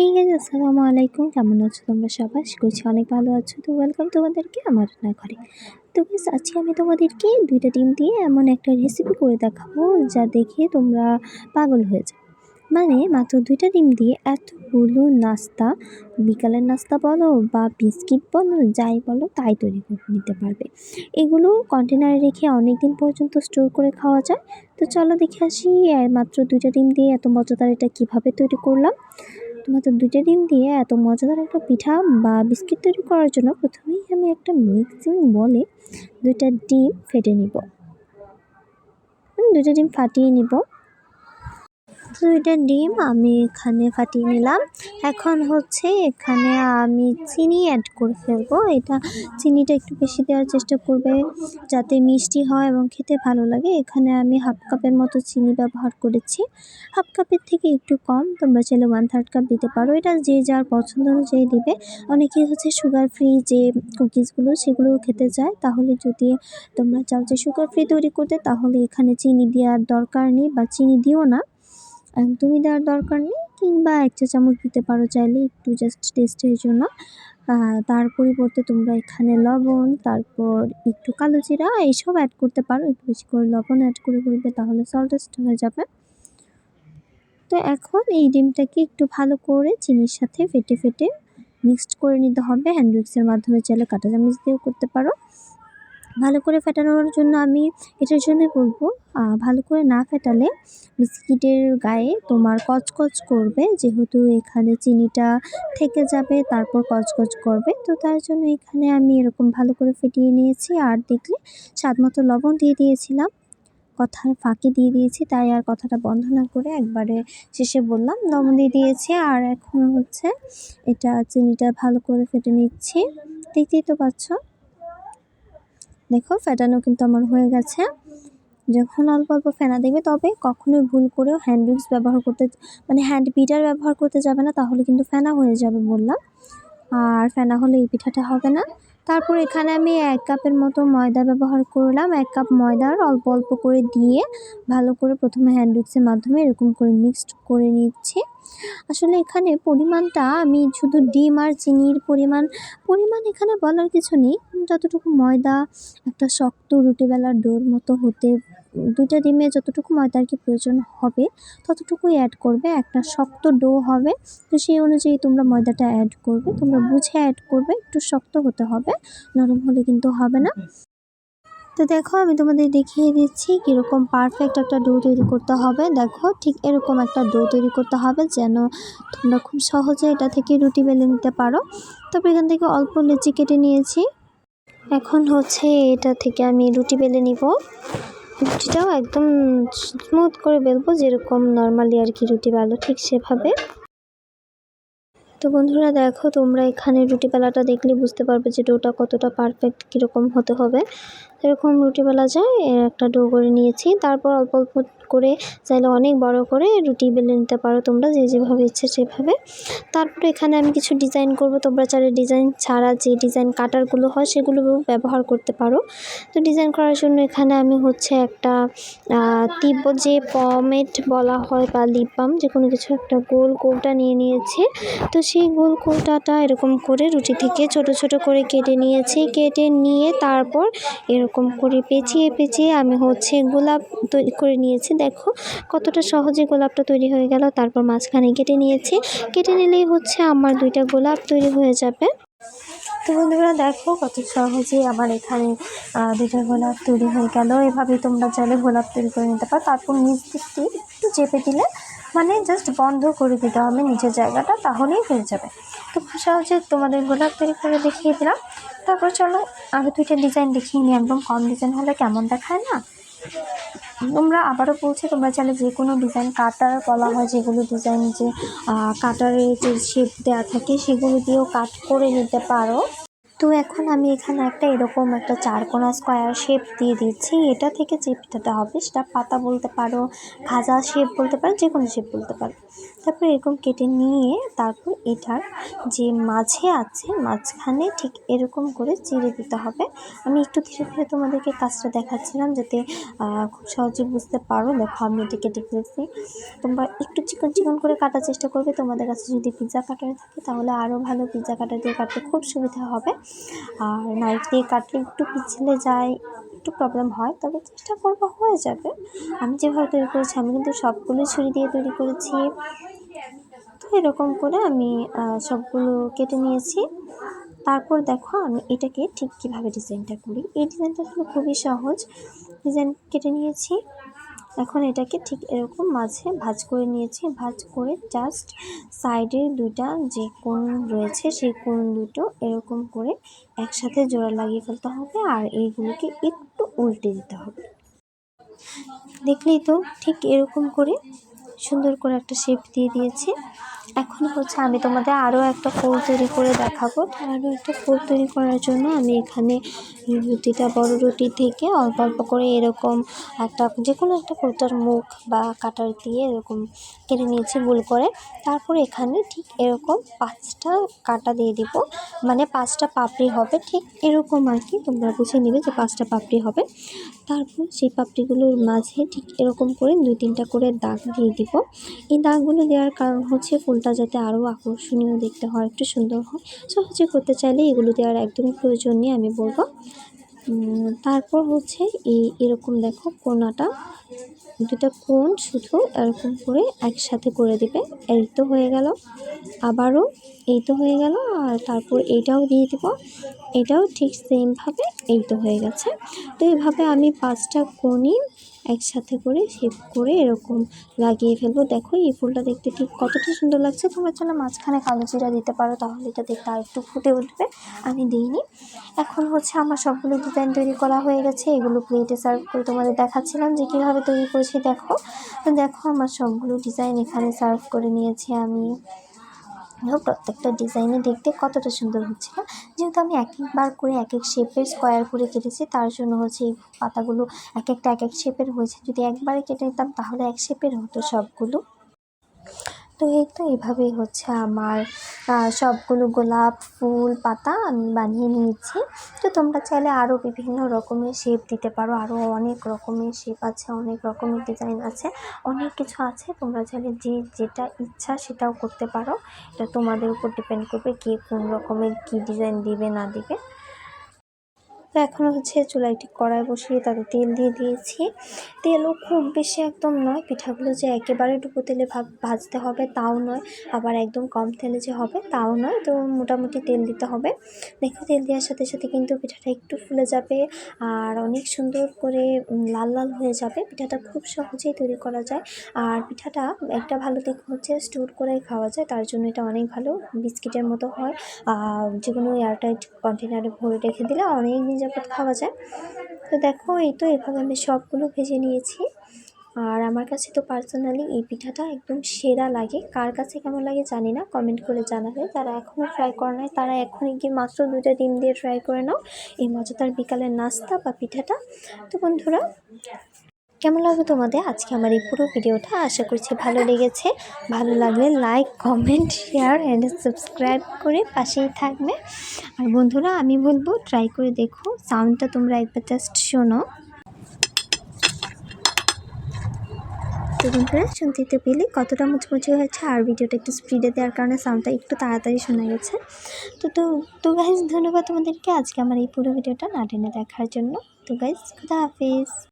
Hey guys আসসালামু আলাইকুম কেমন আছো তোমরা সবাই? করছি অনেক ভালো আছো। তো ওয়েলকাম তোমাদেরকে আমার রান্না ঘরে তো গাইজ আজকে আমি তোমাদেরকে দুইটা ডিম দিয়ে এমন একটা রেসিপি করে দেখাবো যা দেখে তোমরা পাগল হয়ে যাও। মানে মাত্র দুইটা ডিম দিয়ে এতগুলো নাস্তা, বিকালের নাস্তা বলো বা বিস্কিট বলো, যাই বলো, তাই তৈরি করে নিতে পারবে। এগুলো কন্টেনারে রেখে অনেক দিন পর্যন্ত স্টোর করে খাওয়া যায়। তো চলো দেখে আসি মাত্র দুইটা ডিম দিয়ে এত মজাদার এটা কীভাবে তৈরি করলাম। মাত্র দুটো ডিম দিয়ে এত মজাদার একটা পিঠা বা বিস্কিট তৈরি করার জন্য প্রথমেই আমি একটা মিক্সিং বলে দুইটা ডিম ফেটে নিব। দুটো ডিম ফাটিয়ে নিব। দুইটা ডিম আমি এখানে ফাটিয়ে নিলাম। এখন হচ্ছে এখানে আমি চিনি অ্যাড করে ফেলব। এটা চিনিটা একটু বেশি দেওয়ার চেষ্টা করবে যাতে মিষ্টি হয় এবং খেতে ভালো লাগে। এখানে আমি হাফ কাপের মতো চিনি ব্যবহার করেছি। হাফ কাপের থেকে একটু কম, তোমরা চাইলে ওয়ান থার্ড কাপ দিতে পারো। এটা যে যার পছন্দ অনুযায়ী দিবে। অনেকেই হচ্ছে সুগার ফ্রি যে কুকিজগুলো সেগুলো খেতে চায়। তাহলে যদি তোমরা চাও যে সুগার ফ্রি তৈরি করতে, তাহলে এখানে চিনি দেওয়ার দরকার নেই বা চিনি দিও না। একদমই দেওয়ার দরকার নেই কিংবা এক চা চামচ দিতে পারো চাইলে একটু জাস্ট টেস্টের জন্য। তার পরিবর্তে তোমরা এখানে লবণ, তারপর একটু কালো জিরা এইসব অ্যাড করতে পারো। একটু বেশি করে লবণ অ্যাড করে ফেলবে তাহলে সল্টেস্ট হয়ে যাবে। তো এখন এই ডিমটাকে একটু ভালো করে চিনির সাথে ফেটে ফেটে মিক্সড করে নিতে হবে। হ্যান্ড উইক্সের মাধ্যমে চাইলে কাঁটা চামচ দিয়েও করতে পারো। ভালো করে ফেটানোর জন্য আমি এটার জন্য বলব ভালো করে না ফেটালে বিস্কিটের গায়ে তোমার কচকচ করবে, যেহেতু এখানে চিনিটা থেকে যাবে, তারপর কচকচ করবে। তো তার জন্য এখানে আমি এরকম ভালো করে ফেটিয়ে নিয়েছি। আর দেখলে স্বাদ মতো লবণ দিয়ে দিয়েছিলাম। কথার ফাঁকে দিয়ে দিয়েছি, তাই আর কথাটা বন্ধ না করে একবারে শেষে বললাম, লবণ দিয়ে দিয়েছি। আর এখন হচ্ছে এটা চিনিটা ভালো করে ফেটে নিচ্ছি। দেখতেই তো পাচ্ছ। দেখো, ফেটানো কিন্তু আমার হয়ে গেছে। যখন অল্প অল্প ফেনা দেখবে, তবে কখনোই ভুল করেও হ্যান্ড উইক্স ব্যবহার করতে মানে হ্যান্ড বিটার ব্যবহার করতে যাবে না, তাহলে কিন্তু ফেনা হয়ে যাবে বললাম। আর ফেনা হলে এই পিঠাটা হবে না। তারপর এখানে আমি এক কাপের মতো ময়দা ব্যবহার করলাম। এক কাপ ময়দার অল্প অল্প করে দিয়ে ভালো করে প্রথমে হ্যান্ড মিক্সের মাধ্যমে এরকম করে মিক্সড করে নিচ্ছি। আসলে এখানে পরিমাণটা আমি শুধু ডিম আর চিনির পরিমাণ পরিমাণ এখানে বলার কিছু নেই। যতটুকু ময়দা একটা শক্ত রুটি বেলার ডোর মতো হতে দুইটা ডিমে যতটুকু ময়দা আর কি প্রয়োজন হবে, ততটুকুই অ্যাড করবে। একটা শক্ত ডো হবে, তো সেই অনুযায়ী তোমরা ময়দাটা অ্যাড করবে। তোমরা বুঝে অ্যাড করবে, একটু শক্ত হতে হবে, নরম হলে কিন্তু হবে না। তো দেখো, আমি তোমাদের দেখিয়ে দিচ্ছি কীরকম পারফেক্ট একটা ডো তৈরি করতে হবে। দেখো, ঠিক এরকম একটা ডো তৈরি করতে হবে যেন তোমরা খুব সহজে এটা থেকে রুটি বেলে নিতে পারো। তারপর এখান থেকে অল্প লেচি কেটে নিয়েছি। এখন হচ্ছে এটা থেকে আমি রুটি বেলে নিব। রুটিটাও একদম স্মুথ করে বেলবো, যেরকম নর্মালি আর কি রুটি বেলো, ঠিক সেভাবে। তো বন্ধুরা দেখো, তোমরা এখানে রুটি বেলাটা দেখলে বুঝতে পারবে যে ডোটা কতটা পারফেক্ট কীরকম হতে হবে। এরকম রুটি বেলা যায় একটা ডো করে নিয়েছি, তারপর অল্প অল্প করে চাইলে অনেক বড় করে রুটি বেলে নিতে পারো তোমরা যে যেভাবে ইচ্ছে সেভাবে। তারপরে এখানে আমি কিছু ডিজাইন করব। তোমরা চাইলে ডিজাইন ছাড়া যে ডিজাইন কাটারগুলো হয় সেগুলো ব্যবহার করতে পারো। তো ডিজাইন করার জন্য এখানে আমি হচ্ছে একটা আহ, তিব্ব যে পমেট বলা হয় বা লিপ বাম যে কোনো কিছু একটা গোল কৌটা নিয়ে নিয়েছি। তো সেই গোল কৌটাটা এরকম করে রুটি থেকে ছোট ছোট করে কেটে নিয়েছি। কেটে নিয়ে তারপর এরকম করে পেঁচিয়ে পেঁচিয়ে আমি হচ্ছে গোলাপ তৈরি করে নিয়েছি। দেখো কতটা সহজে গোলাপটা তৈরি হয়ে গেল। তারপর মাঝখানে কেটে নিয়েছি। কেটে নিলেই হচ্ছে আমার দুইটা গোলাপ তৈরি হয়ে যাবে। তো বন্ধুরা দেখো কত সহজেই আমার এখানে দুইটা গোলাপ তৈরি হয়ে গেল। এভাবে তোমরা চাইলে গোলাপ তৈরি করে নিতে পারো। তারপর নিচ দিক দিয়ে একটু চেপে দিলে মানে জাস্ট বন্ধ করে দিতে হবে নিচের জায়গাটা, তাহলেই হয়ে যাবে। তো সহজে তোমাদের গোলাপ তৈরি করে দেখিয়ে দিলাম। তারপর চলো আরও দুইটা ডিজাইন দেখিয়ে নিই। একদম কম ডিজাইন হলে কেমন দেখায় না? তোমরা আবারও বলছি, তোমরা চাইলে যে কোনো ডিজাইন কাটার বলা হয়, যেগুলো ডিজাইন যে কাটারে যে শেপ দেওয়া থাকে, সেগুলো দিয়েও কাট করে নিতে পারো। তো এখন আমি এখানে একটা এরকম একটা চারকোনা স্কোয়ার শেপ দিয়ে দিচ্ছি। এটা থেকে যে পিঠাটা হবে, সেটা পাতা বলতে পারো, খাজা শেপ বলতে পারো যে কোনো শেপ বলতে পারো। তারপর এরকম কেটে নিয়ে তারপর এটার যে মাঝে আছে, মাঝখানে ঠিক এরকম করে চিড়ে দিতে হবে। আমি একটু ধীরে ধীরে তোমাদেরকে কাজটা দেখাচ্ছিলাম যাতে খুব সহজে বুঝতে পারো। দেখো আমি এটা কেটে ফেলছি। তোমরা একটু চিকন চিকন করে কাটার চেষ্টা করবে। তোমাদের কাছে যদি পিৎজা কাটার থাকে, তাহলে আরও ভালো পিৎজা কাটার দিয়ে কাটতে খুব সুবিধা হবে। আর নাইফ দিয়ে কাটলে একটু পিছলে যায়, একটু প্রবলেম হয়, তবে চেষ্টা করব, হয়ে যাবে। আমি যেভাবে তৈরি করেছি, আমি কিন্তু সবগুলো ছুরি দিয়ে তৈরি করেছি। এরকম করে আমি সবগুলো কেটে নিয়েছি। তারপর দেখো আমি এটাকে ঠিক কীভাবে ডিজাইনটা করি। এই ডিজাইনটা আসলে খুবই সহজ। ডিজাইন কেটে নিয়েছি। এখন এটাকে ঠিক এরকম মাঝে ভাজ করে নিয়েছি। ভাজ করে জাস্ট সাইডের দুইটা যে কোণ রয়েছে, সেই কোণ দুটো এরকম করে একসাথে জোড়া লাগিয়ে ফেলতে হবে আর এইগুলোকে একটু উল্টে দিতে হবে। দেখলেই তো ঠিক এরকম করে সুন্দর করে একটা শেপ দিয়ে দিয়েছি। এখন হচ্ছে আমি তোমাদের আরও একটা ফুল তৈরি করে দেখাবো। আরও একটা ফুল তৈরি করার জন্য আমি এখানে রুটিটা, বড় রুটি থেকে অল্প অল্প করে এরকম একটা যে কোনো একটা কুর্তার মুখ বা কাটার দিয়ে এরকম কেটে নিয়েছি ভুল করে। তারপর এখানে ঠিক এরকম পাঁচটা কাটা দিয়ে দিব। মানে পাঁচটা পাপড়ি হবে, ঠিক এরকম আর কি, তোমরা বুঝে নেবে যে পাঁচটা পাপড়ি হবে। তারপর সেই পাপড়িগুলোর মাঝে ঠিক এরকম করে দুই তিনটা করে দাগ দিয়ে দিব। এই দাগগুলো দেওয়ার কারণ হচ্ছে ফুলটা যাতে আরও আকর্ষণীয় দেখতে হয়, একটু সুন্দর হয়। সহজে করতে চাইলে এগুলো দেওয়ার একদমই প্রয়োজন নেই আমি বলব। তারপর হচ্ছে এই এরকম দেখো কোনাটা। দুটা কোন শুধু এরকম করে একসাথে করে দিবে। এই তো হয়ে গেল। আবারও এই তো হয়ে গেল আর তারপর এইটাও দিয়ে দিব। এটাও ঠিক সেমভাবে এই তো হয়ে গেছে। তো এইভাবে আমি পাঁচটা কোণই একসাথে করে শেপ করে এরকম লাগিয়ে ফেলব। দেখো এই ফুলটা দেখতে ঠিক কতটা সুন্দর লাগছে। তোমরা চলো মাঝখানে কালো জিরা দিতে পারো, তাহলে এটা দেখতে আর একটু ফুটে উঠবে। আমি দিইনি। এখন হচ্ছে আমার সবগুলো ডিজাইন তৈরি করা হয়ে গেছে। এগুলো প্লেটে সার্ভ করে তোমাদের দেখাচ্ছিলাম যে কীভাবে তৈরি করেছি। দেখো দেখো আমার সবগুলো ডিজাইন এখানে সার্ভ করে নিয়েছি আমি। প্রত্যেকটা ডিজাইনে দেখতে কতটা সুন্দর হচ্ছিল যেহেতু আমি এক একবার করে এক এক শেপের স্কোয়ার করে কেটেছি, তার জন্য হচ্ছে এই পাতাগুলো এক একটা এক এক শেপের হয়েছে। যদি একবারে কেটে নিতাম, তাহলে এক শেপের হতো সবগুলো। তো এই তো এভাবেই হচ্ছে আমার সবগুলো গোলাপ ফুল, পাতা আমি বানিয়ে নিয়েছি। তো তোমরা চাইলে আরও বিভিন্ন রকমের শেপ দিতে পারো আরও অনেক রকমের শেপ আছে, অনেক রকমের ডিজাইন আছে, অনেক কিছু আছে। তোমরা চাইলে যে যেটা ইচ্ছা সেটাও করতে পারো। এটা তোমাদের উপর ডিপেন্ড করবে কে কোন রকমের কী ডিজাইন দিবে না দিবে। তো এখন হচ্ছে চুলায় ঠিক কড়াই বসিয়ে তাতে তেল দিয়ে দিয়েছি। তেলও খুব বেশি একদম নয়, পিঠাগুলো যে একেবারে ডুবো তেলে ভাজতে হবে তাও নয়, আবার একদম কম তেলে যে হবে তাও নয়, তো মোটামুটি তেল দিতে হবে। দেখো তেল দেওয়ার সাথে সাথে কিন্তু পিঠাটা একটু ফুলে যাবে আর অনেক সুন্দর করে লাল লাল হয়ে যাবে। পিঠাটা খুব সহজেই তৈরি করা যায় আর পিঠাটা একটা ভালো দিক হচ্ছে স্টোর করে খাওয়া যায়, তার জন্য এটা অনেক ভালো। বিস্কিটের মতো হয় যে কোনো এয়ারটাইট কন্টেনারে ভরে রেখে দিলে অনেক দিন যাবত খাওয়া যায়। তো দেখো, এই তো এভাবে আমি সবগুলো ভেজে নিয়েছি। আর আমার কাছে তো পার্সোনালি এই পিঠাটা একদম সেরা লাগে। কার কাছে কেমন লাগে জানি না কমেন্ট করে জানাবে। যারা এখনও ট্রাই করে নাই, তারা এখনই গিয়ে মাত্র দুটা ডিম দিয়ে ট্রাই করে নাও। এই মজাদার বিকালের নাস্তা বা পিঠাটা। তো বন্ধুরা কেমন লাগবে তোমাদের? আজকে আমার এই পুরো ভিডিওটা। আশা করছি ভালো লেগেছে। ভালো লাগলে like comment share and subscribe করে পাশেই থাকবে। আর বন্ধুরা, আমি বলব ট্রাই করে দেখো। সাউন্ডটা তোমরা একবার জাস্ট শোনো। তো বন্ধুরা শুনতে পেলে কতটা মুচমুচে হয়েছে আর ভিডিওটা একটু স্পিডে দেওয়ার কারণে সাউন্ডটা একটু তাড়াতাড়ি শোনা গেছে। তো তো তো গাইজ ধন্যবাদ তোমাদেরকে। আজকে আমার এই পুরো ভিডিওটা না টেনে দেখার জন্য। তো গাইজ খুদা হাফিজ।